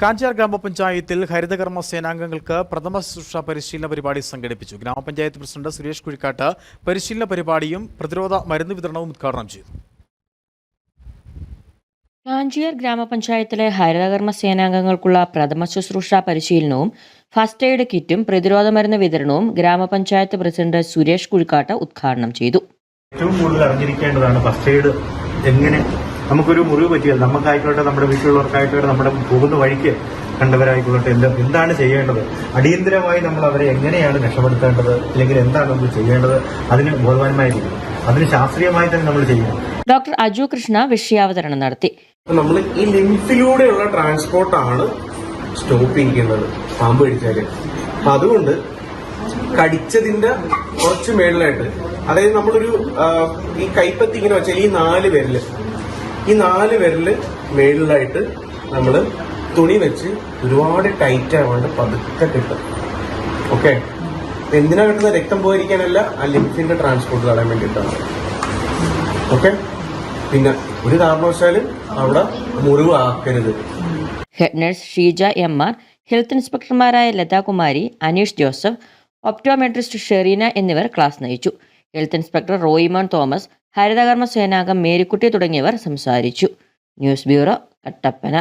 കാഞ്ചാർ ഗ്രാമപഞ്ചായത്തിൽ ഹരിതകർമ്മ സേനാംഗങ്ങൾക്ക് പ്രഥമ ശുശ്രൂഷ പരിശീലന പരിപാടി സംഘടിപ്പിച്ചു. ഗ്രാമപഞ്ചായത്ത് പ്രസിഡന്റ് സുരേഷ് കുഴിക്കാട്ട് പരിശീലന പരിപാടിയും പ്രതിരോധ മരുന്ന് വിതരണവും ഉദ്ഘാടനം ചെയ്തു. കാഞ്ചിയാർ ഗ്രാമപഞ്ചായത്തിലെ ഹരിതകർമ്മ സേനാംഗങ്ങൾക്കുള്ള പ്രഥമ ശുശ്രൂഷ പരിശീലനവും ഫസ്റ്റ് എയ്ഡ് കിറ്റും പ്രതിരോധ മരുന്ന് വിതരണവും ഗ്രാമപഞ്ചായത്ത് പ്രസിഡന്റ് സുരേഷ് കുഴിക്കാട്ട് ഉദ്ഘാടനം ചെയ്തു. ഏറ്റവും കൂടുതൽ അറിഞ്ഞിരിക്കേണ്ടതാണ് ഫസ്റ്റ് എയ്ഡ് എങ്ങനെ നമുക്കൊരു മുറിവ് പറ്റിയാൽ നമുക്കായിക്കോട്ടെ നമ്മുടെ വീട്ടിലുള്ളവർക്കായിക്കോട്ടെ നമ്മുടെ പോകുന്ന വഴിക്ക് കണ്ടവരായിക്കോട്ടെ എന്താ എന്താണ് ചെയ്യേണ്ടത്? അടിയന്തരമായി നമ്മൾ അവരെ എങ്ങനെയാണ് രക്ഷപ്പെടുത്തേണ്ടത്? അല്ലെങ്കിൽ എന്താണ് നമ്മൾ ചെയ്യേണ്ടത്? അതിന് ബോധവാന്മായിരിക്കും അതിന് ശാസ്ത്രീയമായി തന്നെ നമ്മൾ ചെയ്യണം. ഡോക്ടർ അജു കൃഷ്ണ വിഷയാവതരണം നടത്തി. നമ്മൾ ഈ ലിംഫിലൂടെയുള്ള ട്രാൻസ്പോർട്ടാണ് സ്റ്റോപ്പ് ചെയ്യിക്കുന്നത് പാമ്പ് കടിച്ചാൽ അപ്പൊ അതുകൊണ്ട് കടിച്ചതിന്റെ കുറച്ച് മേളിലായിട്ട് അതായത് നമ്മളൊരു ഈ കൈപ്പത്തി ഇങ്ങനെ വെച്ചാൽ ഈ നാല് വിരൽ ഈ നാല് വിരൽ മേളിലായിട്ട് നമ്മൾ തുണി വെച്ച് ഒരുപാട് ടൈറ്റ് ആവാണ്ട് പതുക്കെ കിട്ടും ഓക്കെ എന്തിനാ കിട്ടുന്ന? രക്തം പോയിരിക്കാനല്ല ആ ലിംഫിന്റെ ട്രാൻസ്പോർട്ട് തടയാൻ വേണ്ടിയിട്ടാണ്. ഓക്കെ പിന്നെ ഒരു കാരണവശാലും അവിടെ മുറിവ് ആക്കരുത്. Head nurse Sheeja M R health ഇൻസ്പെക്ടർമാരായ Lathakumari Aneesh Joseph optometrist Shereena എന്നിവർ ക്ലാസ് നയിച്ചു. ഹെൽത്ത് ഇൻസ്പെക്ടർ റോയിമോൻ തോമസ് ഹരിതകർമ്മ സേനാംഗം മേരിക്കുട്ടി തുടങ്ങിയവർ സംസാരിച്ചു. News bureau Kattappana.